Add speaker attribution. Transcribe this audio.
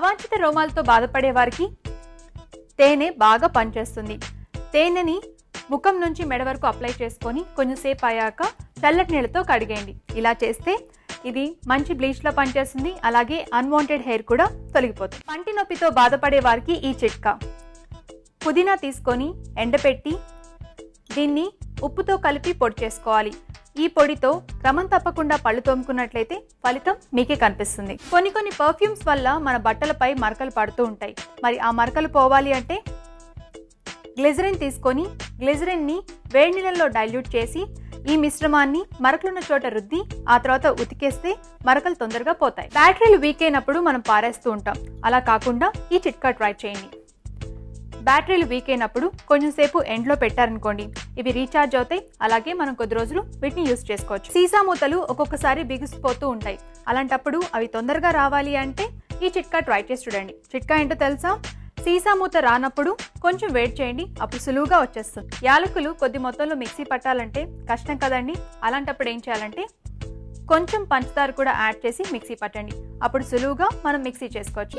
Speaker 1: అవాంఛిత రోమాలతో బాధపడే వారికి తేనె బాగా పనిచేస్తుంది. తేనెని ముఖం నుంచి మెడ వరకు అప్లై చేసుకొని కొంచెంసేపు అయ్యాక చల్లటి నీళ్ళతో కడిగేయండి. ఇలా చేస్తే ఇది మంచి బ్లీచ్లో పనిచేస్తుంది. అలాగే అన్వాంటెడ్ హెయిర్ కూడా తొలగిపోతుంది. పంటి నొప్పితో బాధపడే వారికి ఈ చిట్కా. పుదీనా తీసుకొని ఎండపెట్టి దీన్ని ఉప్పుతో కలిపి పొడి చేసుకోవాలి. ఈ పొడితో క్రమం తప్పకుండా పళ్ళు తోముకున్నట్లయితే ఫలితం మీకే కనిపిస్తుంది. కొన్ని కొన్ని పర్ఫ్యూమ్స్ వల్ల మన బట్టలపై మరకలు పడుతూ ఉంటాయి. మరి ఆ మరకలు పోవాలి అంటే గ్లిజరిన్ తీసుకొని గ్లిజరిన్ని వేడి నీళ్ళల్లో డైల్యూట్ చేసి ఈ మిశ్రమాన్ని మరకలున్న చోట రుద్ది ఆ తర్వాత ఉతికేస్తే మరకలు తొందరగా పోతాయి. బ్యాటరీలు వీక్ అయినప్పుడు మనం పారేస్తూ ఉంటాం. అలా కాకుండా ఈ చిట్కా ట్రై చేయండి. బ్యాటరీలు వీక్ అయినప్పుడు కొంచెం సేపు ఎండ్లో పెట్టారనుకోండి ఇవి రీఛార్జ్ అవుతాయి. అలాగే మనం కొద్ది రోజులు వీటిని యూస్ చేసుకోవచ్చు. సీసా మూతలు ఒక్కొక్కసారి బిగుసిపోతూ ఉంటాయి. అలాంటప్పుడు అవి తొందరగా రావాలి అంటే ఈ చిట్కా ట్రై చేసి చూడండి. చిట్కా ఏంటో తెలుసా? సీసా మూత రానప్పుడు కొంచెం వెయిట్ చేయండి అప్పుడు సులువుగా వచ్చేస్తుంది. యాలకులు కొద్ది మొత్తంలో మిక్సీ పట్టాలంటే కష్టం కదండి. అలాంటప్పుడు ఏం చేయాలంటే కొంచెం పంచదార కూడా యాడ్ చేసి మిక్సీ పట్టండి. అప్పుడు సులువుగా మనం మిక్సీ చేసుకోవచ్చు.